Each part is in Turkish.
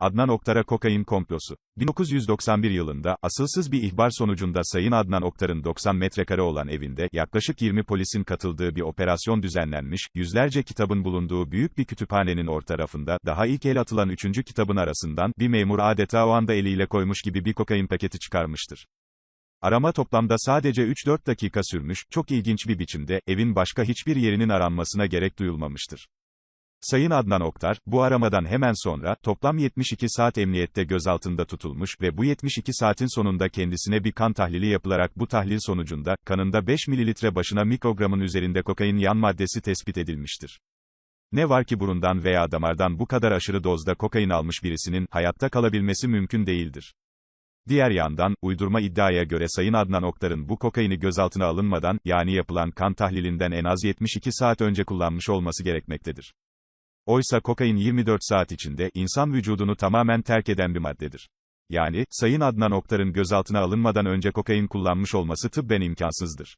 Adnan Oktar'a kokain komplosu. 1991 yılında, asılsız bir ihbar sonucunda Sayın Adnan Oktar'ın 90 metrekare olan evinde, yaklaşık 20 polisin katıldığı bir operasyon düzenlenmiş, yüzlerce kitabın bulunduğu büyük bir kütüphanenin orta rafında, daha ilk el atılan üçüncü kitabın arasından, bir memur adeta o anda eliyle koymuş gibi bir kokain paketi çıkarmıştır. Arama toplamda sadece 3-4 dakika sürmüş, çok ilginç bir biçimde, evin başka hiçbir yerinin aranmasına gerek duyulmamıştır. Sayın Adnan Oktar, bu aramadan hemen sonra, toplam 72 saat emniyette gözaltında tutulmuş ve bu 72 saatin sonunda kendisine bir kan tahlili yapılarak bu tahlil sonucunda, kanında 5 mililitre başına mikrogramın üzerinde kokain yan maddesi tespit edilmiştir. Ne var ki burundan veya damardan bu kadar aşırı dozda kokain almış birisinin, hayatta kalabilmesi mümkün değildir. Diğer yandan, uydurma iddiaya göre Sayın Adnan Oktar'ın bu kokaini gözaltına alınmadan, yani yapılan kan tahlilinden en az 72 saat önce kullanmış olması gerekmektedir. Oysa kokain 24 saat içinde, insan vücudunu tamamen terk eden bir maddedir. Yani, Sayın Adnan Oktar'ın gözaltına alınmadan önce kokain kullanmış olması tıbben imkansızdır.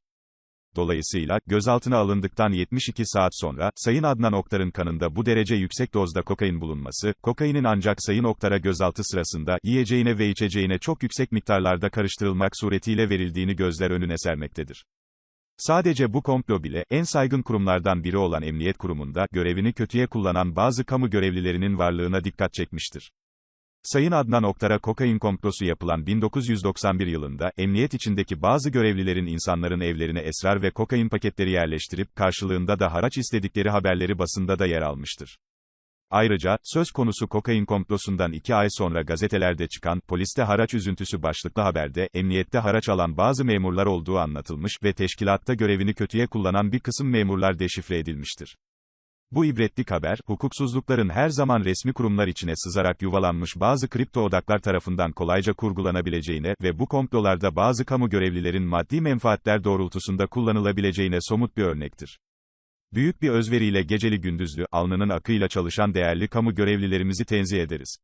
Dolayısıyla, gözaltına alındıktan 72 saat sonra, Sayın Adnan Oktar'ın kanında bu derece yüksek dozda kokain bulunması, kokainin ancak Sayın Oktar'a gözaltı sırasında, yiyeceğine ve içeceğine çok yüksek miktarlarda karıştırılmak suretiyle verildiğini gözler önüne sermektedir. Sadece bu komplo bile, en saygın kurumlardan biri olan Emniyet Kurumu'nda, görevini kötüye kullanan bazı kamu görevlilerinin varlığına dikkat çekmiştir. Sayın Adnan Oktar'a kokain komplosu yapılan 1991 yılında, emniyet içindeki bazı görevlilerin insanların evlerine esrar ve kokain paketleri yerleştirip, karşılığında da haraç istedikleri haberleri basında da yer almıştır. Ayrıca, söz konusu kokain komplosundan iki ay sonra gazetelerde çıkan, poliste haraç üzüntüsü başlıklı haberde, emniyette haraç alan bazı memurlar olduğu anlatılmış ve teşkilatta görevini kötüye kullanan bir kısım memurlar deşifre edilmiştir. Bu ibretlik haber, hukuksuzlukların her zaman resmi kurumlar içine sızarak yuvalanmış bazı kripto odaklar tarafından kolayca kurgulanabileceğine ve bu komplolarda bazı kamu görevlilerin maddi menfaatler doğrultusunda kullanılabileceğine somut bir örnektir. Büyük bir özveriyle geceli gündüzlü, alnının akıyla çalışan değerli kamu görevlilerimizi tenzih ederiz.